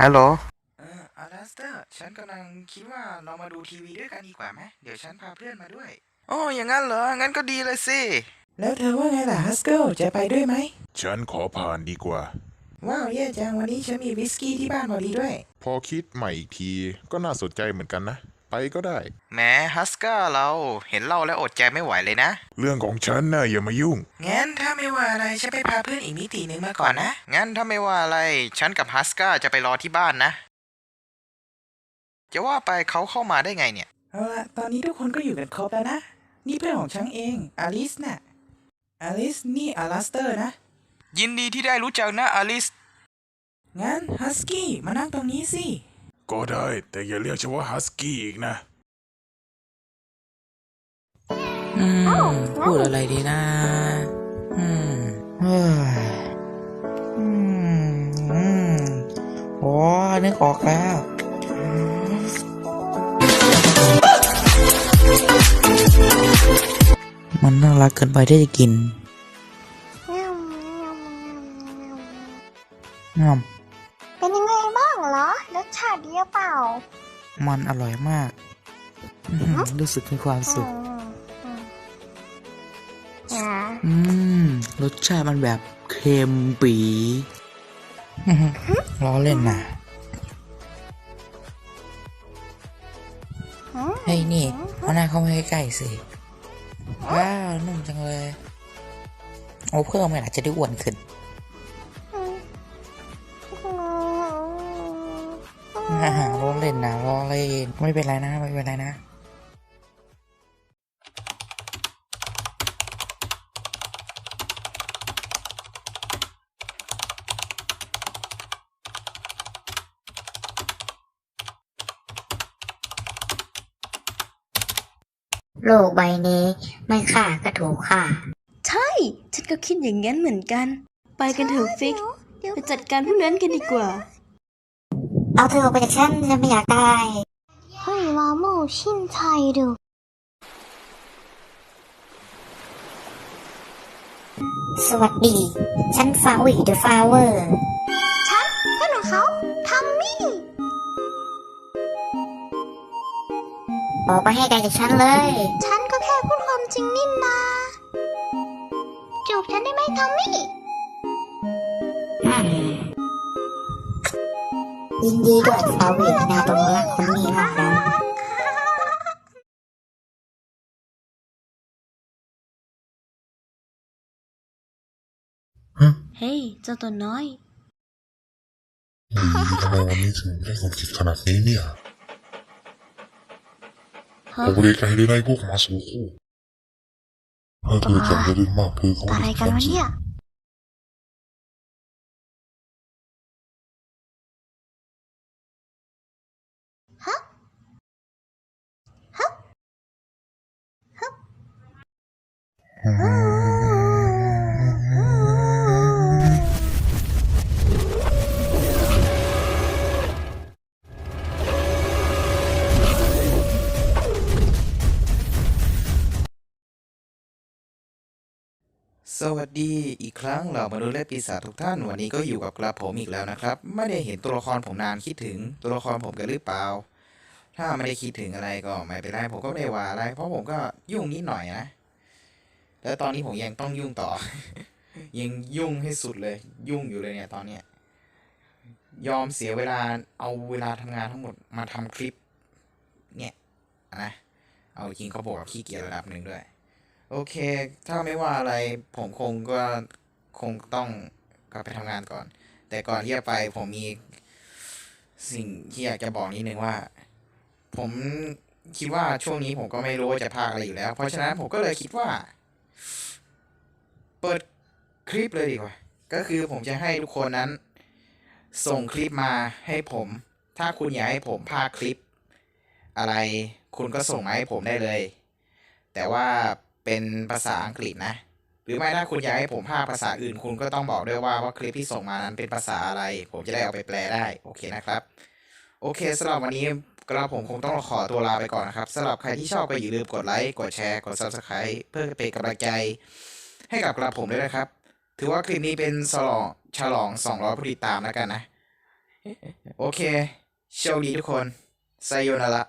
ฮัลโหล เอออลาสเตอร์ ฉันกำลังคิดว่าเรามาดูทีวีด้วยกันดีกว่าไหมเดี๋ยวฉันพาเพื่อนมาด้วย โอ้อย่างนั้นเหรอ งั้นก็ดีเลยสิ แล้วเธอว่าไงล่ะฮัสเกิลจะไปด้วยไหม ฉันขอผ่านดีกว่า ว้าวเย่จังวันนี้ฉันมีวิสกี้ที่บ้านพอดีด้วย พอคิดใหม่อีกทีก็น่าสนใจเหมือนกันนะ ไปก็ได้ แหมฮัสก้าเราเห็นเราแล้วอดใจไม่ไหวเลยนะ เรื่องของฉันนะอย่ามายุ่ง งั้นถ้าไม่ว่าอะไรฉันไปพาเพื่อนอีกมิติหนึ่งมาก่อนนะ งั้นถ้าไม่ว่าอะไรฉันกับฮัสก้าจะไปรอที่บ้านนะ จะว่าไปเขาเข้ามาได้ไงเนี่ย เอาละตอนนี้ทุกคนก็อยู่กันครบแล้วนะ นี่เพื่อนของฉันเองอลิสน่ะอลิสนี่อลาสเตอร์นะ ยินดีที่ได้รู้จักนะอลิส งั้นฮัสกี้มานั่งตรงนี้สิ ก็ได้ แต่อย่าเรียกฉันว่าฮัสกี้อีกนะ อืม พูดอะไรดีนะ อืมเฮ้ยอืมอืมโอ้นึกออกแล้ว มันน่ารักเกินไปที่จะกิน งอม เป็นยังไงบ้างเหรอ รสชาติดีหรือเปล่า มันอร่อยมากอื้อหือรู้สึกมีความสุข อืมอืมอ่าอืม รสชาติมันแบบเค็มปีอื้อหือล้อเล่นนะเฮ้ยนี่มาหน้าเข้ามาใกล้ๆสิ ว้าวนุ่มจังเลย โอ้เพิ่มไม่อาจจะได้อ้วนขึ้น ไม่เป็นไรนะ ไม่เป็นไรนะ โลกใบนี้ไม่ฆ่าก็ถูกฆ่า ใช่ ฉันก็คิดอย่างนั้นเหมือนกัน ไปกันเถอะฟิกเดี๋ยวไปจัดการพวกนั้นกันดีกว่า เอาเธอออกไปจากฉันฉันไม่อยากตาย ให้ลามูชินไทยดูสวัสดีฉันฟาวิเดอะฟลาเวอร์ฉันเพื่อนของเขาทัมมี่ออกไปให้ไกลจากฉันเลย ฉันก็แค่พูดความจริงนี่นาจูบฉันได้ไหมทัมมี่อืมยินดีด้วยฟาวินาตรงรักคนนี้มากนะ เฮ้ยเจ้าตัวน้อยทำไมวันนี้ถึงได้คนคิดขนาดนี้เนี่ยฮะผมเรียกให้ได้ในพวกมาสูคู่ถ้าเธอจำได้เล่นมากเธอก็อะไรไม่กันวะทำสิเนี่ย สวัสดีอีกครั้งเหล่ามนุษย์และปีศาจทุกท่านวันนี้ก็อยู่กับกระผมอีกแล้วนะครับ ไม่ได้เห็นตัวละครผมนานคิดถึงตัวละครผมกันหรือเปล่า ถ้าไม่ได้คิดถึงอะไรก็ไม่เป็นไรผมก็ไม่ได้ว่าอะไร เพราะผมก็ยุ่งนิดหน่อยนะ แล้วตอนนี้ผมยังต้องยุ่งต่อ ยังยุ่งให้สุดเลย ยุ่งอยู่เลยเนี่ยตอนเนี้ยยอมเสียเวลาเอาเวลาทำงานทั้งหมดมาทำคลิป เนี่ยนะเอาจริงเขาบอกว่าขี้เกียจระดับหนึ่งด้วย โอเค ถ้าไม่ว่าอะไรผมคงก็คงต้องกลับไปทำงานก่อน แต่ก่อนที่จะไปผมมีสิ่งที่อยากจะบอกนิดนึงว่า ผมคิดว่าช่วงนี้ผมก็ไม่รู้ว่าจะพากอะไรอยู่แล้ว เพราะฉะนั้นผมก็เลยคิดว่า เปิดคลิปเลยดีกว่า ก็คือผมจะให้ทุกคนนั้น ส่งคลิปมาให้ผม ถ้าคุณอยากให้ผมพากคลิป อะไร คุณก็ส่งมาให้ผมได้เลย แต่ว่า เป็นภาษาอังกฤษนะ หรือไม่ถ้าคุณอยากให้ผมพากภาษาอื่น คุณก็ต้องบอกด้วยว่าว่าคลิปที่ส่งมานั้นเป็นภาษาอะไร ผมจะได้เอาไปแปลได้โอเคนะครับ โอเคสำหรับวันนี้กระผมคงต้องขอตัวลาไปก่อนนะครับสำหรับใครที่ชอบก็อย่าลืมกดไลค์กดแชร์กด subscribe เพื่อเป็นกำลังใจให้กับกระผมด้วยนะครับ ถือว่าคลิปนี้เป็นฉลองฉลองสองร้อยผู้ติดตามแล้วกันนะ โอเคโชคดีทุกคนไซโยนาระ